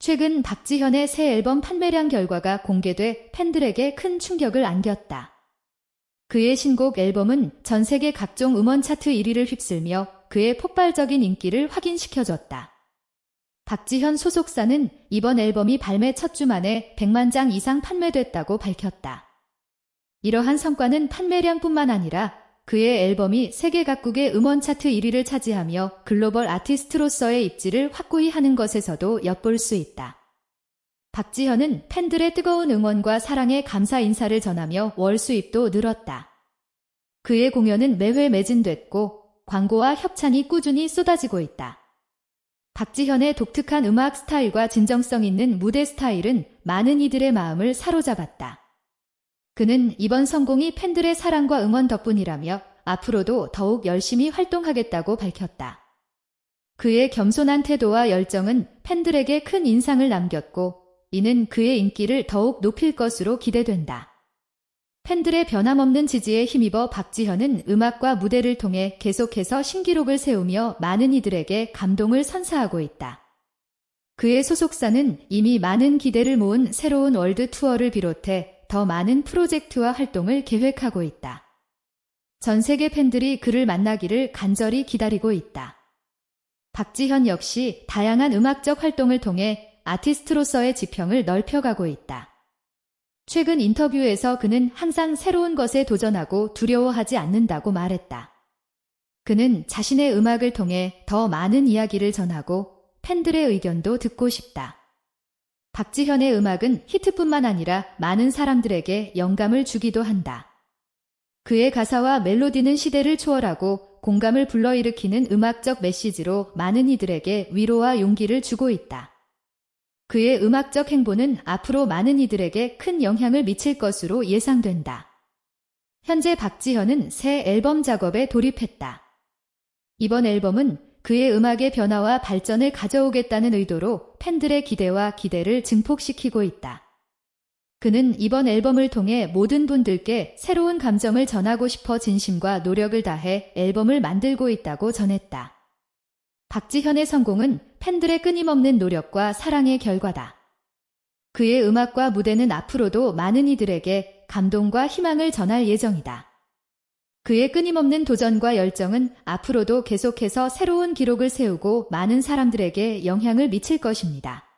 최근 박지현의 새 앨범 판매량 결과가 공개돼 팬들에게 큰 충격을 안겼다. 그의 신곡 앨범은 전 세계 각종 음원 차트 1위를 휩쓸며 그의 폭발적인 인기를 확인시켜줬다. 박지현 소속사는 이번 앨범이 발매 첫 주 만에 100만 장 이상 판매됐다고 밝혔다. 이러한 성과는 판매량뿐만 아니라 그의 앨범이 세계 각국의 음원 차트 1위를 차지하며 글로벌 아티스트로서의 입지를 확고히 하는 것에서도 엿볼 수 있다. 박지현은 팬들의 뜨거운 응원과 사랑에 감사 인사를 전하며 월 수입도 늘었다. 그의 공연은 매회 매진됐고 광고와 협찬이 꾸준히 쏟아지고 있다. 박지현의 독특한 음악 스타일과 진정성 있는 무대 스타일은 많은 이들의 마음을 사로잡았다. 그는 이번 성공이 팬들의 사랑과 응원 덕분이라며 앞으로도 더욱 열심히 활동하겠다고 밝혔다. 그의 겸손한 태도와 열정은 팬들에게 큰 인상을 남겼고 이는 그의 인기를 더욱 높일 것으로 기대된다. 팬들의 변함없는 지지에 힘입어 박지현은 음악과 무대를 통해 계속해서 신기록을 세우며 많은 이들에게 감동을 선사하고 있다. 그의 소속사는 이미 많은 기대를 모은 새로운 월드 투어를 비롯해 더 많은 프로젝트와 활동을 계획하고 있다. 전 세계 팬들이 그를 만나기를 간절히 기다리고 있다. 박지현 역시 다양한 음악적 활동을 통해 아티스트로서의 지평을 넓혀가고 있다. 최근 인터뷰에서 그는 항상 새로운 것에 도전하고 두려워하지 않는다고 말했다. 그는 자신의 음악을 통해 더 많은 이야기를 전하고 팬들의 의견도 듣고 싶다. 박지현의 음악은 히트뿐만 아니라 많은 사람들에게 영감을 주기도 한다. 그의 가사와 멜로디는 시대를 초월하고 공감을 불러일으키는 음악적 메시지로 많은 이들에게 위로와 용기를 주고 있다. 그의 음악적 행보는 앞으로 많은 이들에게 큰 영향을 미칠 것으로 예상된다. 현재 박지현은 새 앨범 작업에 돌입했다. 이번 앨범은 그의 음악의 변화와 발전을 가져오겠다는 의도로 팬들의 기대와 기대를 증폭시키고 있다. 그는 이번 앨범을 통해 모든 분들께 새로운 감정을 전하고 싶어 진심과 노력을 다해 앨범을 만들고 있다고 전했다. 박지현의 성공은 팬들의 끊임없는 노력과 사랑의 결과다. 그의 음악과 무대는 앞으로도 많은 이들에게 감동과 희망을 전할 예정이다. 그의 끊임없는 도전과 열정은 앞으로도 계속해서 새로운 기록을 세우고 많은 사람들에게 영향을 미칠 것입니다.